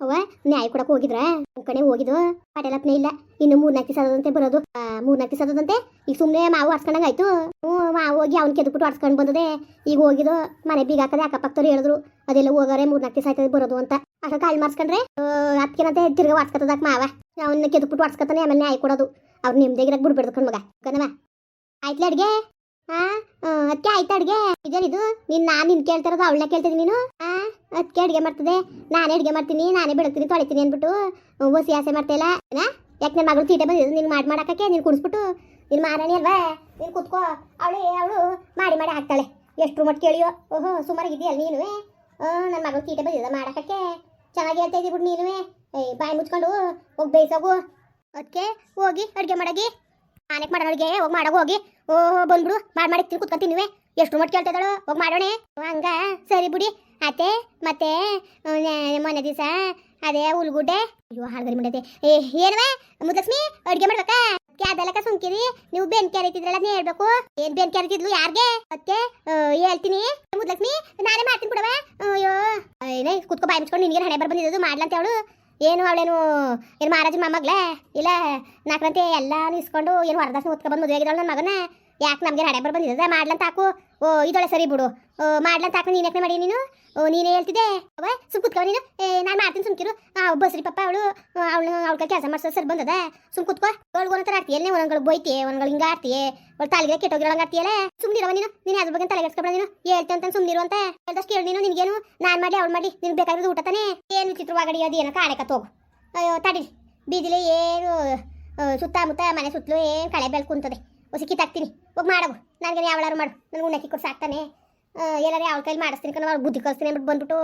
ಅವ ನ್ಯಾಯ ಕೊಡಕ್ ಹೋಗಿದ್ರ? ಕಡೆ ಹೋಗಿದ್ದು ಪಟೇಲಪ್ಪನೇ ಇಲ್ಲ. ಇನ್ನು ಮೂರ್ನಾಲ್ಕು ದಿವಸ ಆದಂತೆ ಬರೋದು. ಮೂರ್ನಾಲ್ಕು ದಿವಸ ಆದಂತೆ ಈಗ ಸುಮ್ಮನೆ ಮಾವು ಆಯ್ತು. ಹ್ಞೂ, ಮಾವು ಹೋಗಿ ಅವ್ನ ಕೆದ್ಬಿಟ್ಟು ಆಡ್ಸ್ಕೊಂಡು ಬಂದದೆ. ಈಗ ಹೋಗಿದ್ದು ಮನೆ ಬೀಗ ಹಾಕದೆ ಅಕ್ಕಪಕ್ಕದವ್ರು ಹೇಳಿದ್ರು, ಅದೆಲ್ಲ ಹೋಗಾರೆ ಮೂರ್ನಾಲ್ಕು ದಿವಸ ಆಯ್ತದೆ ಬರೋದು ಅಂತ. ಅಷ್ಟ ಕಾಲ್ ಮಾರ್ಸ್ಕೊಂಡ್ರೆ ಅದಕ್ಕಿನಂತೆ ತಿರ್ಗಾ ವಾಡ್ಸ್ಕೊತದಾಕ ಮಾವ. ಅವನ್ನ ಕೆದ್ಬಿಟ್ಟು ವಾಡ್ಸ್ಕೊತಾನೆ ಆಮೇಲೆ ನ್ಯಾಯ ಕೊಡೋದು. ಅವ್ರು ನಿಮ್ದೇಗಿರಾಗ ಬಿಡ್ಬಿಡ್ದು ಕಣ್ಮಗ ಕಣವ ಆಯ್ತಲ್ಲ ಅಡ್ಗೆ? ಹಾ ಅದಕ್ಕೆ ಆಯ್ತಾ ಅಡ್ಗೆ? ಇದೇನಿದು? ನೀನ್ ನಾನ್ ನಿನ್ ಕೇಳ್ತಿರೋದು ಅವಳನ್ನ ಕೇಳ್ತಿದ್ದೀನಿ ನೀನು? ಹಾ ಅದಕ್ಕೆ ಅಡುಗೆ ಮಾಡ್ತದೆ ನಾನೇ ಅಡುಗೆ ಮಾಡ್ತೀನಿ, ನಾನೇ ಬೆಳಗ್ತೀನಿ, ತೊಳಿತೀನಿ ಅಂದ್ಬಿಟ್ಟು ಒಸಿ ಆಸೆ ಮಾಡ್ತಾ ಇಲ್ಲ. ಯಾಕೆ ನನ್ನ ಮಗಳು ತೀಟೆ ಬಂದಿದ್ದು? ನೀನು ಮಾಡಿ ಮಾಡಕ್ಕೆ ನೀನು ಕುಡಿಸ್ಬಿಟ್ಟು ನೀನು ಮಾರಾಣಿ ಅಲ್ವಾ? ನೀನು ಕುತ್ಕೋ. ಅವಳು ಅವಳು ಮಾಡಿ ಮಾಡಿ ಹಾಕ್ತಾಳೆ. ಎಷ್ಟು ಮಟ್ಟ ಕೇಳಿಯೋ. ಓಹೋ ಸುಮಾರಾಗಿದೆಯಲ್ಲ ನೀನು ನನ್ನ ಮಗಳು ತೀಟೆ ಬಂದಿದ್ದ ಮಾಡೋಕ್ಕೆ ಚೆನ್ನಾಗಿ ಹೇಳ್ತಾ ಬಿಡು ನೀನು ಏಯ್, ಬಾಯಿ ಮುಚ್ಕೊಂಡು ಹೋಗಿ, ಬೇಯಿಸೋಗು. ಅದಕ್ಕೆ ಹೋಗಿ ಅಡುಗೆ ಮಾಡಗಿ ನಾನಕ್ಕೆ ಮಾಡೋರಿಗೆ ಹೋಗಿ ಮಾಡೋಗ ಹೋಗಿ. ಓಹೋ, ಬಂದ್ಬಿಡು. ಮಾಡಿ ಮಾಡಿ ತಿನ್ ಕುತ್ಕೊಂತೀನಿ ಎಷ್ಟು ಮಟ್ಟ ಕೇಳ್ತಾ ಇದ್ದಾಳು. ಹೋಗಿ ಮಾಡೋಣೆ. ಹಂಗ? ಸರಿ ಬಿಡಿ. ಅತ್ತೆ ಮತ್ತೆ ಮನೆ ನೆ- ಮೊನ್ನೆ ದಿವಸ ಅದೇ ಉಲ್ಗುಡ್ಡೆ ಅಯ್ಯೋ ಹಾಳ್ಗರಿ ಮುಂಡೈತೆ ಏ ಏನವ ಮುದ್ಲಕ್ಷ್ಮಿ, ಅಡುಗೆ ಮಾಡ್ಬೇಕಾ? ಅದೆಲ್ಲಕ ಸುಮ್ಕಿರಿ. ನೀವು ಬೆನ್ ಕ್ಯಾರಿತಿದ್ರಲ್ಲ ಅದ್ನ ಹೇಳ್ಬೇಕು. ಏನ್ ಬೆನ್ ಕ್ಯಾರಿತಿದ್ಲು ಯಾರ್ಗೆ? ಅದಕ್ಕೆ ಹೇಳ್ತೀನಿ. ಮುದ್ಲಕ್ಷ್ಮಿ, ನಾನೇ ಮಾಡ್ತೀನಿ ಬಿಡವ ಅಯ್ಯೋ. ಏನೇ, ಕುತ್ಕೊ, ಬಾಯಿ ಮುಚ್ಕೊಂಡು ನಿನಗೆ ಹಣೆ ಬರ್ ಬಂದಿದ್ದು ಮಾಡ್ಲಂತ ಅವಳು. ಏನು ಅವಳೇನು, ಏನು ಮಹಾರಾಜ ಮಮ್ಮಗ್ಲೇ ಇಲ್ಲ ನಾಲ್ಕರಂತೆ ಎಲ್ಲಾನು ಇಸ್ಕೊಂಡು ಏನು ವರದಾಸನ ಹೊತ್ಕೊಂಡ್ಬಂದು ಮದುವೆ ಆಗಿದ್ದಾಳೆ ನನ್ನ ಮಗನ? ಯಾಕೆ ನಮಗೆ ಹಣೆ ಬರ್ ಬಂದಿದ್ದ ಮಾಡ್ಲಂತ ಹಾಕು. ಓ ಇದೊಳೆ ಸರಿ ಬಿಡು. ಓ, ಮಾಡ್ಲಂತ ಹಾಕು. ನೀನು ಯಾಕೆ ಮಾಡಿ ನೀನು? ಓ, ನೀನೇ ಹೇಳ್ತಿದ್ದೆ. ಅವ, ಸುಮ್ ಕುತ್ಕೋ ನೀನು. ಏ, ನಾನು ಮಾಡ್ತೀನಿ ಸುಮ್ಕಿರು ಬಸ್ರಿ ಪಪ್ಪ ಅವಳು. ಅವಳು, ಅವಳ ಕೆಲಸ ಮಾಡ್ಸೋ ಸರ್ ಬಂದದ. ಸುಮ್ ಕುತ್ಕೋ. ಅವಳಿಗೆ ಒಂಥರ ಆಡ್ತಿ ಎಲ್ಲೇ ಒಂದೊಂದು ಬೈತಿ ಒಂದ್ಗಳಿಗೆ ಹಿಂಗೆ ಆಡ್ತಿ ಅವಳು ತಾಲಿಗೆ ಕೆಟ್ಟೋಗಿರೋಂಗೆ ಆಡ್ತಿಯಲ್ಲ ಸುಮ್ನಿರವ ನೀನು. ನೀನು ಅದ್ರ ಬಗ್ಗೆ ತಲೆಗೆಡ್ಸ್ಕೊಬೇಡ ನೀನು? ಹೇಳ್ತೆ ಅಂತ ಸುಮ್ನಿರು ಅಂತ. ಹೇಳ್ದಷ್ಟು ಕೇಳಿ ನೀನು ನಿನಗೇನು. ನಾನು ಮಾಡಿ ಅವಳು ಮಾಡಿ ನಿನ್ಗೆ ಬೇಕಾಗಿರೋದು ಊಟ ತಾನೇ. ಏನು ಚಿತ್ರವಾಗಡಿ ಅದು ಏನೋ ಕಾಣೆ ಕತ್ತೋಗು ಅಯ್ಯೋ, ತಡಿ. ಬೀದಿಲಿ ಏನು? ಸುತ್ತಮುತ್ತ ಮನೆ ಸುತ್ತಲೂ ಏನು ಕಳೆ ಬೆಳಕು ಕುಂತದೆ. ಹೋಗಿ ಮಾಡವು ನನಗೆ ಯಾವಳಾರು ಮಾಡು. ನನಗೆ ಉಣ್ಣಕ್ಕಿ ಕೊಟ್ಟು ಸಾಕ್ತಾನೆ ಎಲ್ಲಾರು ಯಾವ ಕೈಲಿ ಮಾಡಿಸ್ತೀನಿ ಕಣ ಬುದ್ಧಿ ಕಲಿಸ್ತೀನಿ ಅಂದ್ಬಿಟ್ಟು ಬಂದ್ಬಿಟ್ಟು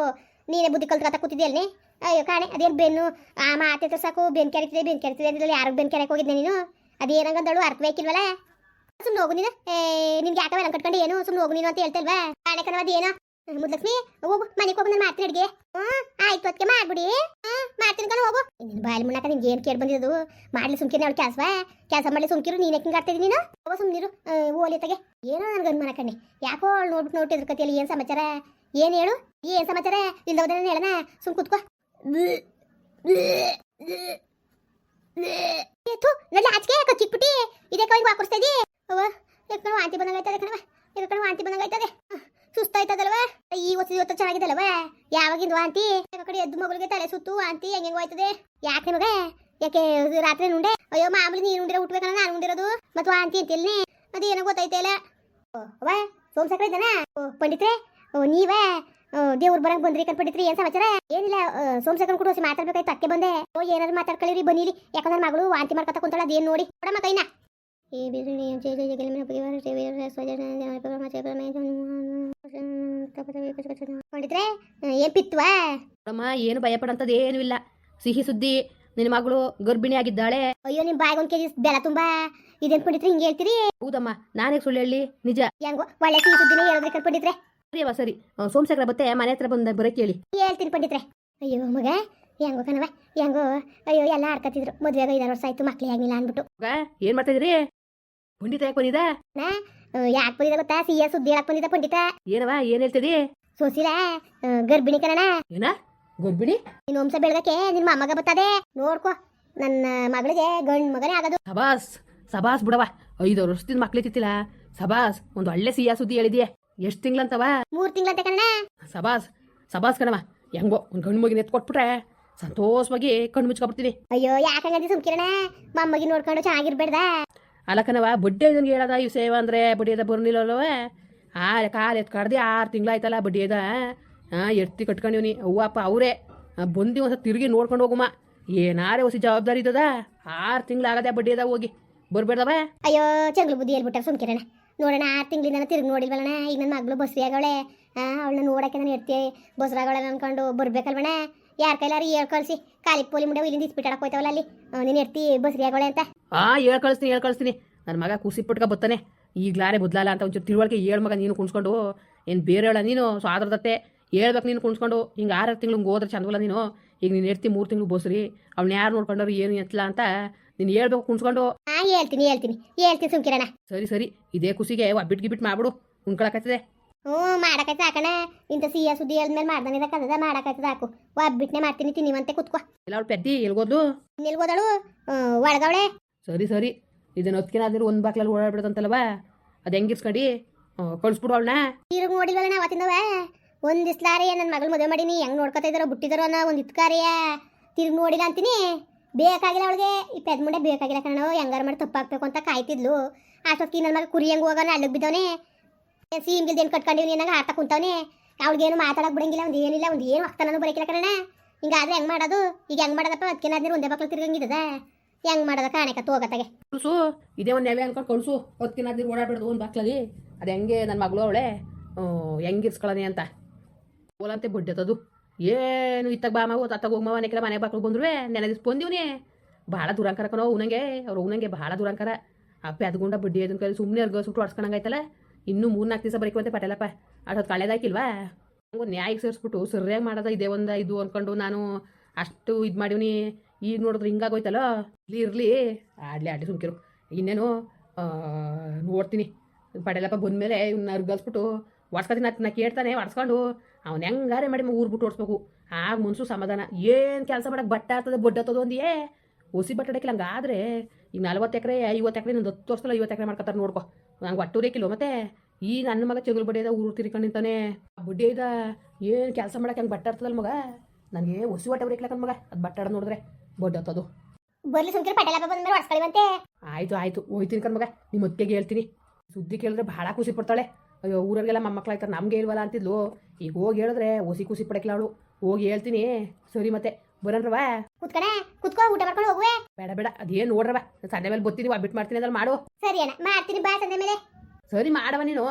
ನೀನೇ ಬುದ್ಧಿ ಕಲ್ತ್ರ ಕೂತಿದ್ಯಲ್ನಿ ಅಯ್ಯೋ ಕಾಣೆ, ಅದೇನು ಬೆನ್ನು? ಆ ಮಾತಿದ್ರೆ ಸಾಕು, ಬೆನ್ ಕೆರೆತಿದೆ ಬೆನ್ ಕೆರೆತಿದೆ ಅಂದಿಲ್ಲ ಯಾರಿಗೆ ಬೆನ್ ಕೆರೆಗೆ ಹೋಗಿದ್ದೆ ನೀನು? ಅದೇನಂಗಂದಳು, ಅರ್ಥ ಬೇಕಿಲ್ವಲ್ಲ? ಸುಮ್ಮನೆ ಹೋಗು ನೀನು. ಏ, ನಿನ್ಗೆ ಯಾಕೆ ಎಲ್ಲ ಕಟ್ಕೊಂಡು ಏನು? ಸುಮ್ಮನೆ ಹೋಗು ನೀನು ಅಂತ ಹೇಳ್ತಲ್ವಾ? ಕಾಣೆ ಕಣವ ಅದೇನೋ? ಮುದ್ಲಕ್ಷ್ಮಿ, ಹೋಗು, ಮನೆಗೆ ಹೋಗು, ನಾನು ಮಾಡ್ತೀನಿ ಅಡುಗೆ. ಹ್ಞೂ ಆಯ್ತು ಅದಕ್ಕೆ ಮಾಡ್ಬಿಡಿ. ಮಾಡ್ತೀನಿ ಕಣ, ಹೋಗು. ನಿನ್ನ ಬಾಯಲ್ಲಿ ಮುನ್ನಕ ನಿಂಗೆ ಏನು ಕೇಳಿ ಬಂದಿದ್ದು? ಮಾಡ್ಲಿ ಸುಮ್ಕಿರಿ ಅವಳು ಕೆಲಸ. ಕೆಲಸ ಮಾಡ್ಲಿ ಸುಮ್ಕಿರು, ನೀನು ಯಾಕೆ ಆಡ್ತಿದ್ದೀನಿ ನೀನು? ಅವ ಸುಮ್ನಿರು. ಓಲಿ ತಗೆ ಏನೋ ನನಗೆ ಅನುಮಾನ ಕಣ್ಣಿ ಯಾಕೋ ಅವಳು ನೋಡ್ಬಿಟ್ಟು ನೋಡ್ತಿದ್ರು ಕತಿಯಲ್ಲಿ ಏನು ಸಮಾಚಾರ? ಏನು ಹೇಳು? ಏನು ಸಮಾಚಾರ? ಇಲ್ದೋದ್ರೆ ಹೇಳಣ ಸುಮ್ ಕುತ್ಕೋ. ಏತು ನನ್ನ ಆಚೆಗೆ ಕಚ್ಚಿಟ್ಬಿಟ್ಟಿ ಇದೇ ಕೈ ವಾಕರಿಸ್ತಾ ಇದ್ದೀ ಯಾಕಣ ವಾಂತಿ ಬಂದಂಗಾಯ್ತದೆ ಕಣವ ಯಾಕಂದ್ರೆ ವಾಂತಿ ಬಂದಂಗಾಯ್ತದೆ ಸುಸ್ತಾಯ್ತದಲ್ವ? ಈ ಹೊಸ ಇವತ್ತು ಚೆನ್ನಾಗಿದಲ್ವ ಯಾವಾಗಿಂದ ವಾಂತಿ ಕಡೆ ಎದ್ದು ಮಗಳಿಗೆ ತಲೆ ಸುತ್ತು ವಾಂತಿ ಹೆಂಗೆ ಹೋಯ್ತದೆ ಯಾಕೆ ನಿಮಗೆ? ಯಾಕೆ ರಾತ್ರಿ ಉಂಡೆ ಅಯ್ಯೋ, ಮಾಮೂಲಿ ನೀನು ಉಂಡಿರೋ ಉಟ್ಬೇಕಲ್ಲ ನಾನು ಉಂಡಿರೋದು. ಮತ್ತೆ ವಾಂತಿ ಅದು ಏನೋ ಗೊತ್ತೈತೆ ಇಲ್ಲ. ಅವ ಸೋಮಸಕ್ರ ಇದ್ದಾನ? ಪಂಡಿತ್ರೆ ನೀವೇ? ದೇವ್ರ ಬರಂಗ್ ಬಂದ್ರಿ ಕನ್ ಪಂಡಿತ್ರಿ, ಏನ್ ಸಮಾಚಾರ? ಏನಿಲ್ಲ ಸೋಮಸಕ್ರನ್ ಕೂಡ ಮಾತಾಡ್ಬೇಕಾಯ್ತು, ಅಕ್ಕೆ ಬಂದೆ. ಓ, ಏನಾದ್ರು ಮಾತಾಡ್ಕೊಳ್ಳಿರಿ ಬನ್ನಿರಿ ಯಾಕಂದ್ರೆ ಮಗಳು ವಾಂತಿ ಮಾಡ್ಕೊತ ಕುಂತಾಳ, ಅದೇನ್ ನೋಡಿ. ಕೊಡಮ್ಮ ಕೈನ. ಸ್ವಜನ ಏನ್ ಅಮ್ಮ ಏನು ಭಯಪಡಂಥದ್ದು ಏನೂ ಇಲ್ಲ. ಸಿಹಿ ಸುದ್ದಿ ನಿನ್ನ ಮಗಳು ಗರ್ಭಿಣಿ ಆಗಿದ್ದಾಳೆ ಅಯ್ಯೋ ನಿಮ್ ಬಾಯಿಗೆ ಒಂದ್ ಕೆಜಿ ಬೆಲ ತುಂಬಾ ಇದೇನ್ ಪಡಿತ್ರಿ ಹಿಂಗೆ ಹೇಳ್ತೀರಿ? ಹೌದಮ್ಮ ನಾನೇ ಸುಳ್ಳು ಹೇಳಿ ನಿಜ. ಹೆಂಗೋ ಒಳ್ಳೆ ಸಿಹಿ ಸುದ್ದಿನೇ ಪಂಡಿತ್ರೆ ಸರಿ ಅವ ಸರಿ. ಸೋಮಶೇಖರ ಬತ್ತೆ ಮನೆ ಹತ್ರ ಬಂದ ಬರಕ್ಕೆ ಹೇಳಿ ಹೇಳ್ತೀನಿ ಪಂಡಿತ್ರೆ. ಅಯ್ಯೋ ಮಗ ಹೆಂಗೋ ಕಣವ ಹೆಂಗೋ ಅಯ್ಯೋ ಎಲ್ಲ ಆಡ್ಕತ್ತಿದ್ರು. ಮದುವೆಗೆ ಐದಾರು ವರ್ಷ ಆಯ್ತು ಮಕ್ಳು ಹೆಂಗಿಲ್ಲ ಅಂದ್ಬಿಟ್ಟು. ಏನ್ ಮಾಡ್ತಿದ್ರಿ ಪಂಡಿತ ಯಾಕೆ ಬಂದಿದ ಯಾಕೆ ಬಂದಿದ ಗೊತ್ತಾ? ಸಿಹಿಯ ಸುದ್ದಿ ಹೇಳಕ್ ಬಂದಿದ್ದ ಪಂಡಿತ. ಏನವ ಏನ್ ಹೇಳ್ತಿದಿ ಸೋಸಿಲ ಗರ್ಭಿಣಿ ಕಣ ಏನ? ಗರ್ಭಿಣಿ? ನೀನು ವಂಶ ಬೆಳಗಕ್ಕೆ ನಿನ್ ಮಮ್ಮಗ ಬರ್ತದೆ ನೋಡ್ಕೋ ನನ್ನ ಮಗಳಿಗೆ ಗಂಡ್ ಮಗನೇ ಆಗದು. ಸಬಾಸ್ ಸಬಾಸ್ ಬಿಡವ ಐದು ವರ್ಷದಿಂದ ಮಕ್ಳಿತ್ತಿಲ್ಲ ಸಬಾಸ್ ಒಂದು ಒಳ್ಳೆ ಸಿಹಿಯ ಸುದ್ದಿ ಹೇಳಿದ್ಯೆ. ಎಷ್ಟ್ ತಿಂಗ್ಳಂತವ? ಮೂರ್ ತಿಂಗ್ಳಂತೆ ಕಣ ಸಬಾಸ್ ಸಬಾಸ್ ಕಣವ ಹೆಂಗೋ ಒಂದು ಗಂಡು ಮಗಿನ ಎತ್ಕೊಟ್ಬಿಟ್ರೆ ಸಂತೋಷವಾಗಿ ಕಣ್ಣು ಮುಚ್ಕೊಬಿಡ್ತೀನಿ ಅಯ್ಯೋ ಯಾಕಂಗಂದಿ ಸುಮ್ಕಿರಣ? ಮಮ್ಮಗಿ ನೋಡ್ಕೊಂಡು ಚೆನ್ನಾಗಿರ್ಬೇಡ್ದ ಅಲ್ಲ ಕಣವ ಬಡ್ಡಿ ಇದನ್ಗೆ ಹೇಳದ ಇವ್ ಸೇವ ಅಂದ್ರೆ ಬಡ್ಡಿ ಅದ ಬರ್ನಿಲ್ಲವ ಆ ಕಾಲು ಎತ್ ಕಡ್ದು ಆರು ತಿಂಗಳಾಯ್ತಲ್ಲ ಬಡ್ಡಿ ಅದ ಹಾಂ ಎತ್ತಿ ಕಟ್ಕೊಂಡಿವ್ನಿ. ಅವ್ವಪ್ಪ ಅವರೇ. ಬಂದು ಒಂದ್ಸಲ ತಿರುಗಿ ನೋಡ್ಕೊಂಡು ಹೋಗುಮ್ಮ ಏನಾರೇ ಹೊಸ ಜವಾಬ್ದಾರಿ ಇದ್ದದ? ಆರು ತಿಂಗಳಾಗದೆ ಬಡ್ಡಿ ಅದ ಹೋಗಿ. ಬರ್ಬೇಡ್ದವ? ಅಯ್ಯೋ ಚಂಗ್ಳು ಬುದ್ಧಿ ಹೇಳ್ಬಿಟ್ಟ ಸುಮ್ಕಿರಣ. ನೋಡೋಣ ಆರು ತಿಂಗಳಿಂದ ತಿರುಗಿ ನೋಡಿಲ್ವಲ್ಲಣ ಈಗ ನನ್ನ ಮಗಳು ಬಸ್ರಿ ಆಗವಳೆ ಅವಳನ್ನ ನೋಡಕ್ಕೆ ನಾನು ಎತ್ತಿ ಬಸ್ರಾಗವಳೆ ಅನ್ಕೊಂಡು ಬರ್ಬೇಕಲ್ವಣ ಯಾರ ಕೈಲಾರಿ ಹೇಳ್ ಕಳ್ಸಿ ಕಾಲಿಗೆ ಪೋಲಿ ಮುಂಡೆ ಇಲ್ಲಿಂದ ಇಸ್ಬಿಟ್ಟಾಡಕ್ ಹೋಯ್ತವಲ್ಲ ಅಲ್ಲಿ? ನೀನು ಎತ್ತಿ ಬಸ್ ರಿಯಾಗೋಳೆ ಅಂತ? ಆ ಹೇಳ್ ಕಳಿಸ್ತೀನಿ ಹೇಳ್ ಕಳಿಸ್ತೀನಿ. ನನ್ನ ಮಗ ಕುಸಿ ಪಟ್ಕ ಬರ್ತಾನೆ ಈಗಲಾರೆ ಬದ್ಲಾಲ ಅಂತ ಒಂಚೂರು ತಿಳುವಳಿಕೆ ಏಳು ಮಗ ನೀನು ಕುಣ್ಸ್ಕೊಂಡು ಏನು ಬೇರೆ ಹೇಳ ನೀನು ಸ್ವಾದ್ರದತ್ತೆ ಹೇಳ್ಬೇಕು ನೀನು ಕುಣ್ಸ್ಕೊಂಡು ಹಿಂಗೆ ಆರು ತಿಂಗಳು ಹಿಂಗೆ ಹೋದ್ರೆ ಚಂದವಲ್ಲ ನೀನು? ಈಗ ನೀನು ಎರ್ತಿ ಮೂರು ತಿಂಗಳು ಬೋಸ್ರಿ ಅವ್ನ ಯಾರು ನೋಡ್ಕೊಂಡವ್ರು ಏನು ಎತ್ತಲ್ಲ ಅಂತ ನೀನು ಹೇಳ್ಬೇಕು ಕುಣ್ಸ್ಕೊಂಡು. ಹೇಳ್ತೀನಿ ಹೇಳ್ತೀನಿ. ಹೇಳ್ತೀನಿ ಸುಮ್ಕಿರಣ. ಸರಿ ಸರಿ ಇದೇ ಖುಷಿಗೆ ಒಬ್ಬಿಟ್ಟು ಗಿಬಿಟ್ಟು ಮಾಡ್ಬಿಡು ಉಣ್ಕೊಳಕತ್ತದೆ. ಹ್ಞೂ ಮಾಡಕೈತೆ ಹಾಕಣ ಇಂಥ ಸಿಹಿಯ ಸುದ್ದಿ ಹೇಳ್ದ್ಮೇಲೆ ಮಾಡ್ದಂಗೆ ಕದದ ಮಾಡಕೈತದ ಹಾಕು ಒಬ್ಬಿಟ್ನೆ ಮಾಡ್ತೀನಿ ತಿನ್ನಿವಂತೆ ಕುತ್ಕೋ. ಇಲ್ಲ ಅವ್ಳು ಪೆದ್ದಿ ಎಲ್ಗೋದ್ಲು? ನಿಲ್ಗೋದಳು? ಒಳಗವಳೆ? ಸರಿ ಸರಿ. ಇದನ್ನ ಹೊತ್ಕಿನ ಆದ್ರೆ ಒಂದು ಬಾಕ್ಲಲ್ಲಿ ಓಡಾಡ್ಬಿಡದಂತಲ್ವ ಅದು ಹೆಂಗಿರ್ಸ್ಕಡಿ ಕಳಿಸ್ಬಿಡು ಅವಳನ್ನ. ತಿರುಗಿ ನೋಡಿಲ್ವಲ್ಲ ನಾ ಅವತ್ತಿಂದವ ಒಂದ್ ನನ್ನ ಮಗಳು ಮದುವೆ ಮಾಡೀನಿ. ಹೆಂಗ್ ನೋಡ್ಕೊತಾ ಇದ್ದಾರೋ ಬಿಟ್ಟಿದಾರೋ ಅನ್ನೋ ಒಂದು ಇತ್ಕಾರಿಯ ತಿರುಗಿ ನೋಡಿಲ್ಲ ಅಂತೀನಿ. ಬೇಕಾಗಿಲ್ಲ ಅವಳಿಗೆ. ಈ ಪೆದ್ ಮುಂಡೆ ಬೇಕಾಗಿಲ್ಲ ಕಣ ಹೆಂಗಾರ ಮಾಡಿ ತಪ್ಪಾಗ್ಬೇಕು ಅಂತ ಕಾಯ್ತಿದ್ಲು. ಅಷ್ಟೊತ್ತಿಗೆ ನನ್ನ ಮಗ ಕುರಿ ಹೆಂಗ್ ಹೋಗೋಣ ಅಲ್ಲಿಗೆ ಬಿದ್ದವನೆ. ಸೀಮ್ಗಿಲ್ದು ಗಿಲ್ದೇನು ಕಟ್ಕೊಂಡಿವ್ನಿ ನೀನಾಗ ಆಟ ಕುಂತವನೆ. ಅವ್ಳಿಗೇನು ಮಾತಾಡಕ್ ಬಿಡಂಗಿಲ್ಲ, ಒಂದು ಏನಿಲ್ಲ ಒಂದು ಏನು ಆಗ್ತಾನೂ ಬರಕಿಲ್ಲ ಕಣ ಹಿಂಗಾದ್ರೆ ಹೆಂಗ್ ಮಾಡೋದು? ಈಗ ಹೆಂಗ್ ಮಾಡದಪ್ಪ? ಅದಕ್ಕೇನಾದ್ರೂ ಒಂದೇ ಬಾಕ್ಲು ತಿರ್ಗಂಗಿದ್ದದ. ಹೆಂಗ್ ಮಾಡದ ಕಾಣಕ ತೋಗತ್ತಾಗೆ ಕಳ್ಸು ಇದೇ ಒಂದು ಎವೆ ಅನ್ಕೊಂಡು ಕಳ್ಸು ಹೊತ್ಕಿನ ಆದ್ರೆ ಓಡಾಡ್ಬಿಡ್ದು ಒಂದು ಬಾಕ್ಲಲ್ಲಿ. ಅದು ಹೆಂಗೆ ನನ್ನ ಮಗಳು ಅವಳೆ. ಹೆಂಗಿರ್ಸ್ಕೊಳ್ಳೋನೆ ಅಂತ. ಓಲಂತೆ ಬಡ್ಡತದು ಏನು ಇತ್ತಾಗ ಬಾ ಮಾವು ತತ್ತಾಗ ಹೋಗಿ ಮಾವ ನೆಕ್ಕೆಲ್ಲ ಮನೆ ಬಕ್ಳು ಬಂದ್ರು ನೆನೆ ದಿವ್ಸ ಬಂದಿವ್ನಿ. ಭಾಳ ದುರಂಕರ ಕಣೋ ಉನಂಗೆ ಅವ್ರು ಉನಂಗೆ ಭಾಳ ದುರಂಕರ. ಅಪ್ಪ ಅದ್ಗುಂಡ ಬಡ್ಡಿ ಅದನ್ನ ಕೈ ಸುಮ್ಮನೆ ಅರ್ಗ ಸುಟ್ಟು ಹೊಡ್ಸ್ಕೊಂಡಂಗಾಯ್ತಲ್ಲ ಇನ್ನೂ ಮೂರು ನಾಲ್ಕು ದಿವಸ ಅಂತ ಪಟೇಲಪ್ಪ. ಅಡೋದು ಕಳೆದಾಕಿಲ್ವಾ ಹಂಗೆ ನ್ಯಾಯಕ್ಕೆ ಸೇರಿಸ್ಬಿಟ್ಟು ಸರಿಯಾಗಿ ಮಾಡೋದ ಇದೇ ಒಂದು ಇದು ಅಂದ್ಕೊಂಡು ನಾನು ಅಷ್ಟು ಇದು ಮಾಡೀವ್ನಿ. ಈಗ ನೋಡಿದ್ರೆ ಹಿಂಗಾಗೋಯ್ತಲ್ಲ? ಇಲ್ಲಿ ಇರಲಿ. ಆಡಲಿ ಆಡಲಿ ಸುಮ್ಕಿರು. ಇನ್ನೇನು ನೋಡ್ತೀನಿ. ಪಟೇಲಪ್ಪ ಬಂದಮೇಲೆ ಇವ್ನ ಅರ್ಗಲ್ಸ್ಬಿಟ್ಟು ಒಡ್ಸ್ಕೊತೀನಿ ನಾ ಕೇಳ್ತಾನೆ, ಒಡ್ಸ್ಕೊಂಡು ಅವ್ನು ಹೆಂಗಾರೆ ಮಾಡಿ ಊರು ಬಿಟ್ಟು ಓಡಿಸ್ಬೇಕು. ಆಗ ಮುನ್ಸು ಸಮಾಧಾನ. ಏನು ಕೆಲಸ ಮಾಡಕ್ಕೆ ಬಟ್ಟೆ ಆಗ್ತದೆ ಬೊಡ್ಡತ್ತದ ಒಂದು ಒಂದಿಯೇ ಒಸಿ ಬಟ್ಟಡಕ್ಕೆ ಹೊಡಕಿಲ್ಲ ಹಂಗಾದ್ರೆ ಈಗ ನಲ್ವತ್ತು ಎಕರೆ ಐವತ್ತು ಎಕರೆ ನಂದು ಹತ್ತು ವರ್ಷದಲ್ಲ ಐವತ್ತು ಎಕರೆ ಮಾಡ್ಕೊತಾರೆ ನೋಡ್ಕೊ. ನಂಗೆ ಒಟ್ಟು ಕಿಲೋ. ಮತ್ತೆ ಈ ನನ್ನ ಮಗ ಚಗುಲ್ ಬಡಿಯದ ಊರು ತಿರ್ಕೊಂಡು ನಿಂತಾನೆ. ಬುಡ್ಡಿ ಇದ ಏನು ಕೆಲಸ ಮಾಡಕ್ಕೆ ಹಂಗೆ ಬಟ್ಟೆ ಇರ್ತದಲ್ಲ ಮಗ? ನನಗೆ ಒಸಿ ಬಟ್ಟೆ ಬರೀಕ್ಲಕ್ಕ ಮಗ. ಅದು ಬಟ್ಟೆ ಆಡ ನೋಡಿದ್ರೆ ಬಡ್ಡೆ ಹತ್ತದು. ಬರ್ಲಿ ಸುಮ್ಕಿರು ಪಟೇಲಪ್ಪ ಬಂದ್ಮೇಲೆ ಹೊಡ್ಸ್ಕೊಳಿವಂತೆ ಆಯಿತು ಆಯಿತು. ಹೋಯ್ತೀನಿ ಕಣ್ ಮಗ ನಿಮ್ಮ ಅತ್ತೆಗೆ ಹೇಳ್ತೀನಿ. ಸುದ್ದಿ ಕೇಳಿದ್ರೆ ಭಾಳ ಖುಷಿ ಪಡ್ತಾಳೆ. ಅಯ್ಯೋ ಊರಲ್ಲೆಲ್ಲ ಮೊಮ್ಮಕ್ಳಾಯ್ತಾರೆ ನಮ್ಗೆ ಇಲ್ವಲ್ಲ ಅಂತಿದ್ಲು. ಈಗ ಹೋಗಿ ಹೇಳಿದ್ರೆ ಹೊಸಿ ಖುಷಿ ಪಡಕಿಲ್ಲ ಅವಳು. ಹೋಗಿ ಹೇಳ್ತೀನಿ. ಸರಿ ಮತ್ತೆ. ಬರೋಣ್ರವ ಕುತ್ಕಣೆ ಕುತ್ಕೋ ಊಟ ಮಾಡ್ಕೊಂಡು ಹೋಗುವೆ. ಬೇಡ ಬೇಡ ಅದೇನು ನೋಡ್ರವ ಸಂಜೆ ಮೇಲೆ ಬತ್ತೀನಿ ಬಿಟ್ಟು ಮಾಡ್ತೀನಿ ಅದ್ರಲ್ಲಿ ಮಾಡು. ಸರಿ ಅಣ್ಣ ಮಾಡ್ತೀನಿ ಬಾ ಸಂಜೆ ಮೇಲೆ. ಸರಿ ಮಾಡವ ನೀನು.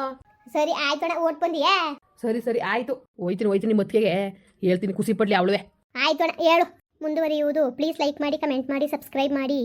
ಸರಿ ಆಯ್ತು ಅಣ್ಣ ಓಟ್ ಬಂದಿಯಾ? ಸರಿ ಸರಿ ಆಯ್ತು. ಹೋಯ್ತೀನಿ ಹೋಯ್ತೀನಿ ಮತ್ತೆಗೆ ಹೇಳ್ತೀನಿ ಖುಷಿ ಪಡ್ಲಿ ಅವಳುವೆ. ಆಯ್ತು ಅಣ್ಣ ಹೇಳು. ಮುಂದುವರಿಯುವುದು ಪ್ಲೀಸ್ ಲೈಕ್ ಮಾಡಿ ಕಮೆಂಟ್ ಮಾಡಿ ಸಬ್ಸ್ಕ್ರೈಬ್ ಮಾಡಿ.